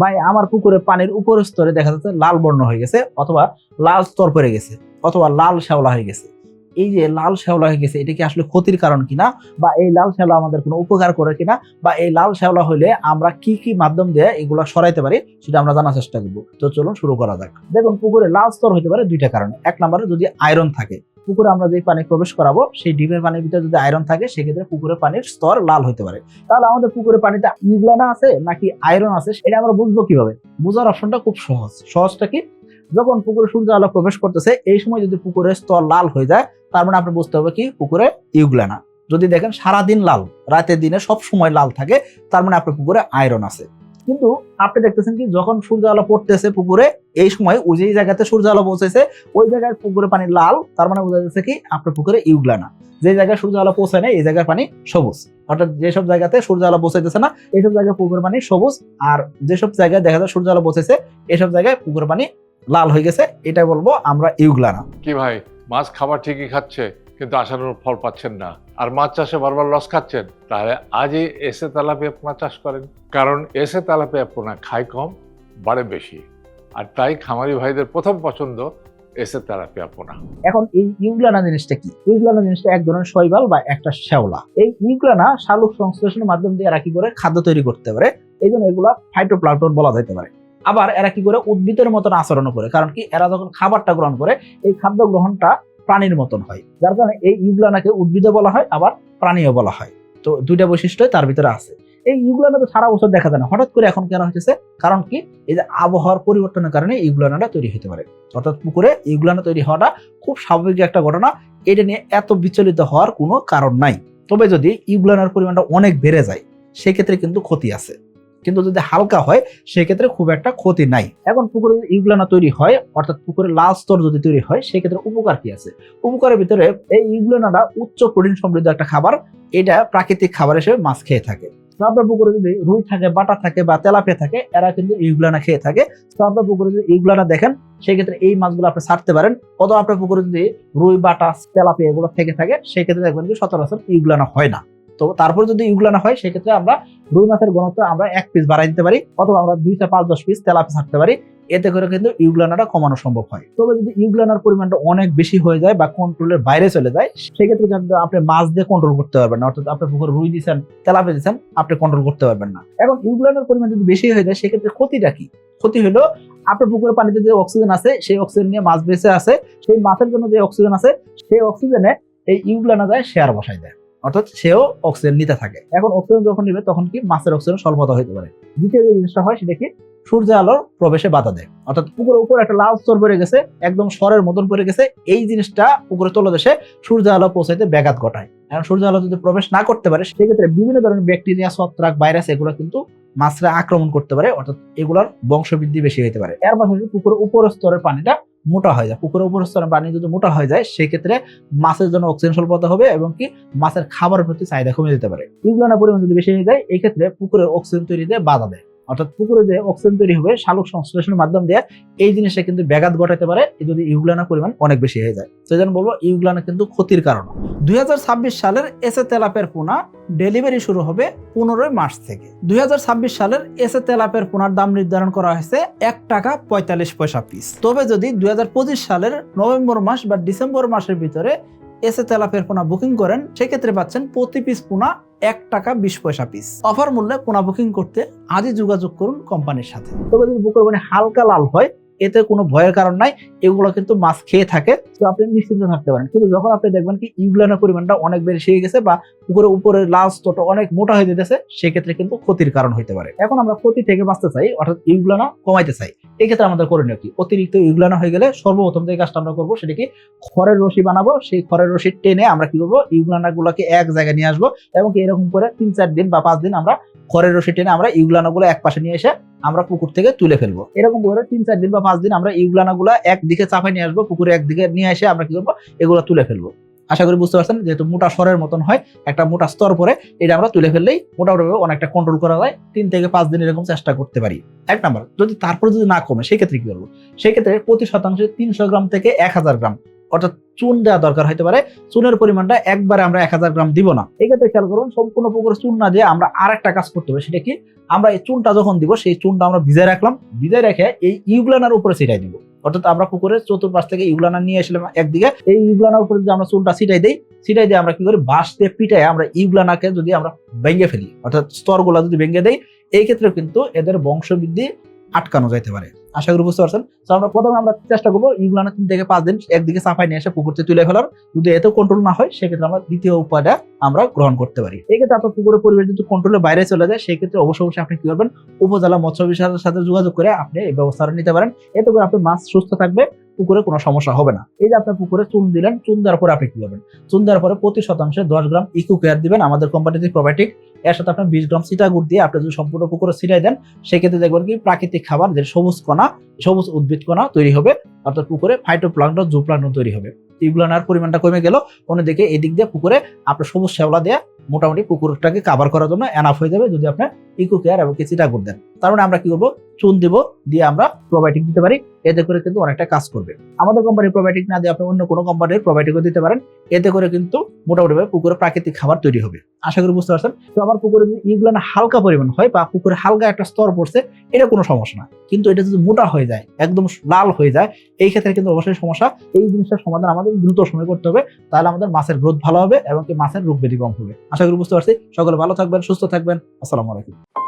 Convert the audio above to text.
ভাই, আমার পুকুরে পানির উপর স্তরে দেখা যাচ্ছে লাল বর্ণ হয়ে গেছে অথবা লাল স্তর পড়ে গেছে, অথবা লাল শ্যাওলা হয়ে গেছে। এই যে লাল শ্যাওলা হয়ে গেছে, এটা কি আসলে ক্ষতির কারণ কিনা? বা এই লাল শ্যাওলা আমাদের কোনো উপকার করে কিনা? বা এই লাল শ্যাওলা হইলে আমরা কি কি মাধ্যম দিয়ে এগুলো সরাইতে পারি, সেটা আমরা জানার চেষ্টা করব। তো চলুন শুরু করা যাক। দেখুন, পুকুরে লাল স্তর হতে পারে দুইটা কারণে। এক নম্বরে যদি আয়রন থাকে, পুকুরে আমরা যে পানি প্রবেশ করাবো, সেই ডিমের পানির ভিতরে যদি আয়রন থাকে, সেক্ষেত্রে পুকুরে পানির স্তর লাল হতে পারে। তাহলে আমাদের পুকুরে পানিতে ইউগ্লানা আছে নাকি আয়রন আছে সেটা আমরা বুঝব কীভাবে? বোঝার অপশনটা খুব সহজ। সহজটা কি? যখন পুকুরে সূর্য আলো প্রবেশ করতেছে, এই সময় যদি পুকুরের স্তর লাল হয়ে যায় তার মানে আপনি বুঝতে হবে কি? পুকুরে ইউগ্লানা। যদি দেখেন সারাদিন লাল, রাতের দিনে সব সময় লাল থাকে, তার মানে আপনার পুকুরে আয়রন আছে। কিন্তু আপনি দেখতেছেন কি, যখন সূর্য আলো পড়তেছে পুকুরে, এই সময় ওই যে জায়গাতে সূর্য আলো পৌঁছেছে, ওই জায়গায় পুকুরে পানি লাল, তার মানে বোঝা যাচ্ছে কি, আপনার পুকুরে ইউগ্লানা। যে জায়গায় সূর্য আলো পৌঁছায় না এই জায়গার পানি সবুজ। অর্থাৎ যেসব জায়গাতে সূর্য আলো পৌঁছাইতেছে না এইসব জায়গায় পুকুরের পানি সবুজ, আর যেসব জায়গায় দেখা যায় সূর্য আলো পৌঁছেছে, এসব জায়গায় পুকুরের পানি লাল হয়ে গেছে এটা বলব আমরা ইউগ্লানা। কি ভাই? মাছ খাবার ঠিকই খাচ্ছে, কিন্তু আশানুরূপ ফল পাচ্ছেন না। আর মাছ চাষে বারবার লস খাচ্ছেন, তাহলে আজই এসে তেলাপিয়া পোনা চাষ করেন। কারণ এসে তেলাপিয়া পোনা খায় কম, বাড়ে বেশি। আর তাই খামারি ভাইদের প্রথম পছন্দ এসে তেলাপিয়া পোনা। এখন এই ইউগ্লানা জিনিসটা কি? ইউগ্লানা জিনিসটা এক ধরনের শৈবাল বা একটা শ্যাওলা। এই ইউগ্লানা শালুক সংশ্লেষণের মাধ্যম দিয়ে এরা কি করে? খাদ্য তৈরি করতে পারে। এই জন্য এগুলা ফাইটোপ্লাঙ্কটন বলা যেতে পারে। আবার এরা কি করে উদ্ভিদের মতন আচরণ করে। কারণ কি, এরা যখন খাবারটা গ্রহণ করে, এই খাদ্য গ্রহণটা প্রাণীর মতন হয়। যার কারণে এই ইউগ্লানাকে উদ্ভিদে বলা হয়, আবার প্রাণীও বলা হয়। তো দুইটা বৈশিষ্ট্য তার ভিতরে আছে। এই ইউগ্লানা তো সারা বছর দেখা যায় না। হঠাৎ করে এখন কেন হচ্ছে কারণ কি, এই যে আবহাওয়ার পরিবর্তনের কারণে ইউগ্লানাটা তৈরি হতে পারে। অর্থাৎ পুকুরে ইউগ্লানা তৈরি হওয়াটা খুব স্বাভাবিক একটা ঘটনা। এটা নিয়ে এত বিচলিত হওয়ার কোনো কারণ নাই। তবে যদি ইউগ্লানার পরিমাণটা অনেক বেড়ে যায়, সেক্ষেত্রে কিন্তু ক্ষতি আছে। কিন্তু যদি হালকা হয়, সেক্ষেত্রে খুব একটা ক্ষতি নাই। এখন পুকুরে যদি ইউগ্লানা তৈরি হয়, অর্থাৎ পুকুরে লাল স্তর যদি তৈরি হয়, সেক্ষেত্রে উপকার কি আছে? উপকারের ভিতরে এই ইউগ্লানাটা উচ্চ প্রোটিন সমৃদ্ধ একটা খাবার, এটা প্রাকৃতিক খাবার হিসেবে মাছ খেয়ে থাকে। আপনার পুকুরে যদি রুই থাকে, বাটা থাকে বা তেলাপিয়া থাকে, এরা কিন্তু ইউগ্লানা খেয়ে থাকে। আপনার পুকুরে যদি ইউগ্লানা দেখেন, সেক্ষেত্রে এই মাছগুলো আপনি ছাড়তে পারেন। অথবা আপনার পুকুরে যদি রুই, বাটা, তেলাপিয়া এগুলো থেকে থাকে, সেক্ষেত্রে দেখবেন কি সচরাচর ইউগ্লানা হয় না। তো তারপর যদি ইউগ্লানা হয়, সেক্ষেত্রে আমরা রুই মাছের ঘনত্ব আমরা এক পিস বাড়াই দিতে পারি, অথবা আমরা দুই থেকে পাঁচ, দশ পিস তেলাপিয়া ছাড়তে পারি। এতে করে কিন্তু ইউগ্লানাটা কমানো সম্ভব হয়। তবে যদি ইউগ্লানার পরিমাণটা অনেক বেশি হয়ে যায় বা কন্ট্রোলের বাইরে চলে যায়, সেক্ষেত্রে কিন্তু আপনি মাছ দিয়ে কন্ট্রোল করতে পারবেন না। অর্থাৎ আপনি পুকুরে রুই দিচ্ছেন তেলাপিয়া দিচ্ছেন আপনি কন্ট্রোল করতে পারবেন না। এখন ইউগ্লানার পরিমাণ যদি বেশি হয়ে যায়, সেক্ষেত্রে ক্ষতিটা কি? ক্ষতি হলো আপনার পুকুরের পানিতে যে অক্সিজেন আছে, সেই অক্সিজেন নিয়ে মাছ বেঁচে আছে, সেই মাছের জন্য যে অক্সিজেন আছে, সেই অক্সিজেনে এই ইউগ্লানা যায়, শেয়ার বসাই দেয়। অর্থাৎ সেও অক্সিজেন নিতে থাকে। এখন অক্সিজেন যখন নিবে, তখন কি মাছের অক্সিজেন স্বল্পতা হতে পারে। দ্বিতীয় যে জিনিসটা হয়, সেটা কি? সূর্য আলোর প্রবেশে বাধা দেয়। অর্থাৎ পুকুরের উপর একটা লাল স্তর পড়ে গেছে, একদম স্বরের মতন পড়ে গেছে, এই জিনিসটা পুকুরের তলদেশে সূর্য আলো পৌঁছাইতে ব্যাঘাত ঘটায়। কারণ সূর্য আলো যদি প্রবেশ না করতে পারে, সেক্ষেত্রে বিভিন্ন ধরনের ব্যাকটেরিয়া, ছত্রাক, ভাইরাস, এগুলো কিন্তু মাছরা আক্রমণ করতে পারে, অর্থাৎ এগুলোর বংশবৃদ্ধি বেশি হতে পারে। এর পাশাপাশি পুকুরের উপর স্তরের পানিটা মোটা হয়ে যায়। পুকুরের উপর স্তরের পানি যদি মোটা হয়ে যায়, সেক্ষেত্রে মাছের জন্য অক্সিজেন স্বল্পতা হবে এবং কি মাছের খাবারের প্রতি চাহিদা কমে যেতে পারে। ইউগ্লানের পরিমাণ যদি বেশি হয়ে যায়, এক্ষেত্রে পুকুরের পুকুরে অক্সিজেন তৈরিতে বাধা দেয়। অর্থাৎ পুকুরে যে অক্সিজেন তৈরি হবে, শালুক সংশ্লেষণের মাধ্যম দিয়ে এই জিনিসটা কিন্তু ব্যাঘাত ঘটাতে পারে যদি ইউগ্লানের পরিমাণ অনেক বেশি হয়ে যায়। তো যেন বলব, ইউগ্লানা কিন্তু ক্ষতির কারণ। দুই সালের এসে তেলাপের পোনা ডেলিভারি শুরু হবে পনেরোই মার্চ থেকে। দুই হাজার ছাব্বিশ সালের এস এসে তেলাপের পোনার দাম নির্ধারণ করা হয়েছে এক টাকা পঁয়তাল্লিশ পয়সা পিস তবে যদি দুই হাজার পঁচিশ সালের নভেম্বর মাস বা ডিসেম্বর মাসের ভিতরে এসে তেলাপের পোনা বুকিং করেন, সেক্ষেত্রে পাচ্ছেন প্রতি পিস পোনা এক টাকা বিশ পয়সা পিস অফার মূল্যে পোনা বুকিং করতে আজই যোগাযোগ করুন কোম্পানির সাথে। তবে যদি বুকের হালকা লাল হয় এতে কোনো ভয়ের কারণ নাই, এগুলো কিন্তু মাছ খেয়ে থাকে, তো আপনি নিশ্চিন্ত থাকতে পারেন। কিন্তু যখন আপনি দেখবেন কি ইউগ্লানের পরিমাণটা অনেক বেশি হয়ে গেছে বা পুকুরের উপরে লাল স্তরটা অনেক মোটা হয়ে যেতেছে, সেক্ষেত্রে কিন্তু ক্ষতির কারণ হতে পারে। এখন আমরা ক্ষতি থেকে বাঁচতে চাই, অর্থাৎ ইউগ্লানা কমাইতে চাই। এক্ষেত্রে আমাদের করণীয় কি? অতিরিক্ত ইউগ্লানা হয়ে গেলে সর্বপ্রথম যে কাজটা আমরা করব সেটা কি? খড়ের রশি বানাবো, সেই খড়ের রশি টেনে আমরা কি করব? ইউগ্লানা গুলোকে এক জায়গায় নিয়ে আসব এবং এরকম করে তিন চার দিন বা পাঁচ দিন আমরা খড়ের রশি টেনে আমরা ইউগ্লানা গুলো এক পাশে নিয়ে এসে আমরা পুকুর থেকে তুলে ফেলব। এরকম করে তিন চার দিন বা পাঁচ দিন আমরা ইউগ্লানা গুলা একদিকে চাপাই নিয়ে আসব, পুকুরে একদিকে নিয়ে এসে আমরা কি করব, এগুলো তুলে ফেলব। আশা করি বুঝতে পারছেন, যেহেতু মোটা স্বরের মতন হয়, একটা মোটা স্তর পরে এটা আমরা তুলে ফেললেই মোটামুটি অনেকটা কন্ট্রোল করা যায়, তিন থেকে পাঁচ দিন এরকম চেষ্টা করতে পারি। এক নাম্বার, যদি তারপর যদি না কমে, সেক্ষেত্রে কি করব? সেক্ষেত্রে প্রতি শতাংশে তিনশো গ্রাম থেকে এক হাজার গ্রাম অর্থাৎ চুন দেওয়া দরকার হতে পারে। চুনের পরিমাণটা একবারে আমরা এক হাজার গ্রাম দিব না। এক্ষেত্রে খেয়াল করুন, সম্পূর্ণ পুকুরে চুন না দিয়ে আমরা আর একটা কাজ করতে হবে। সেটা কি? আমরা এই চুনটা যখন দিব, সেই চুনটা আমরা ভিজায় রাখলাম। ভিজায় রেখে এই ইউগ্লানার উপরে ছিটাই দিব। অর্থাৎ আমরা পুকুরের চতুর্পাশ থেকে ইউগ্লানা নিয়ে আসলাম একদিকে। এই ইউগ্লানার উপরে যদি আমরা চুনটা ছিটাই দিই, ছিটাই দিয়ে আমরা কি করি? বাঁশ দিয়ে পিটাই আমরা ইউগ্লানাকে যদি আমরা ভেঙে ফেলি। অর্থাৎ স্তরগুলো যদি ভেঙে দেই, এই ক্ষেত্রে কিন্তু এদের বংশবৃদ্ধি আটকানো যাইতে পারে। আশা করি বুঝতে পারছেন? তো আমরা প্রথমে আমরা চেষ্টা করব ইগুলানা তিন থেকে পাঁচ দিন একদিকে সাফাই নিয়ে এসে পুকুরতে তুলে ফেলার। যদি এত কন্ট্রোল না হয়, সেক্ষেত্রে আমরা দ্বিতীয় উপায়টা আমরা গ্রহণ করতে পারি। এক্ষেত্রে আপনার পুকুরের পরিবেশ যদি কন্ট্রোলের বাইরে চলে যায়, সেক্ষেত্রে অবশ্য অবশ্যই অবশ্যই আপনি কি করবেন? উপজেলা মৎস্য বিষয়ের সাথে যোগাযোগ করে আপনি এই ব্যবস্থাটা নিতে পারেন। এতে করে আপনার মাছ সুস্থ থাকবে। পুকুরে কোনো সমস্যা হবে না। এই যে আপনার পুকুরে চুন দিলেন, চুন দেওয়ার পরে আপনি কি করবেন চুন দেওয়ার পরে প্রতি শতাংশে দশ গ্রাম ইকো কেয়ার দিবেন। আমাদের কোম্পানিতে প্রোবায়োটিক এর সাথে আপনার বিশ গ্রাম সিটাগুড় দিয়ে আপনি যদি সম্পূর্ণ পুকুরে ছিটাই দেন, সেক্ষেত্রে দেখবেন কি প্রাকৃতিক খাবার, যে সবুজ কণা, সবুজ উদ্ভিদ কণা তৈরি হবে, অর্থাৎ পুকুরে ফাইটোপ্লাঙ্কটন জুপ্লাঙ্কটন তৈরি হবে। ইগুলানার পরিমাণটা কমে গেল, অন্যদিকে এদিক দিয়ে পুকুরে আপনার সবুজ শ্যাওলা দিয়ে মোটামুটি পুকুরটাকে কাভার করার জন্য এনাফ হয়ে যাবে যদি আপনার ইকো কেয়ার এবং কি চিটাগুড় দেন। তার মানে আমরা কি করব? চুন দিব, দিয়ে আমরা প্রোবায়োটিক দিতে পারি। এতে করে কিন্তু অনেকটা কাজ করবে। আমাদের কোম্পানির প্রোবায়োটিক না দিয়ে আপনি অন্য কোনো কোম্পানির প্রোবায়োটিকও দিতে পারেন। এতে করে কিন্তু মোটামুটিভাবে পুকুরে প্রাকৃতিক খাবার তৈরি হবে। আশা করি বুঝতে পারছেন? তো আমার পুকুরে যদি ইগুলান হালকা পরিমাণ হয় বা পুকুরে হালকা একটা স্তর পড়ছে, এটা কোনো সমস্যা না। কিন্তু এটা যদি মোটা হয়ে যায়, একদম লাল হয়ে যায়, এই ক্ষেত্রে কিন্তু অবশ্যই সমস্যা। এই জিনিসটার সমাধান আমাদের দ্রুত সময় করতে হবে। তাহলে আমাদের মাছের গ্রোথ ভালো হবে এবং কি মাছের রোগ ব্যাধি কম হবে। আশা করি বুঝতে পারছি। সকলে ভালো থাকবেন, সুস্থ থাকবেন। আসসালামু আলাইকুম।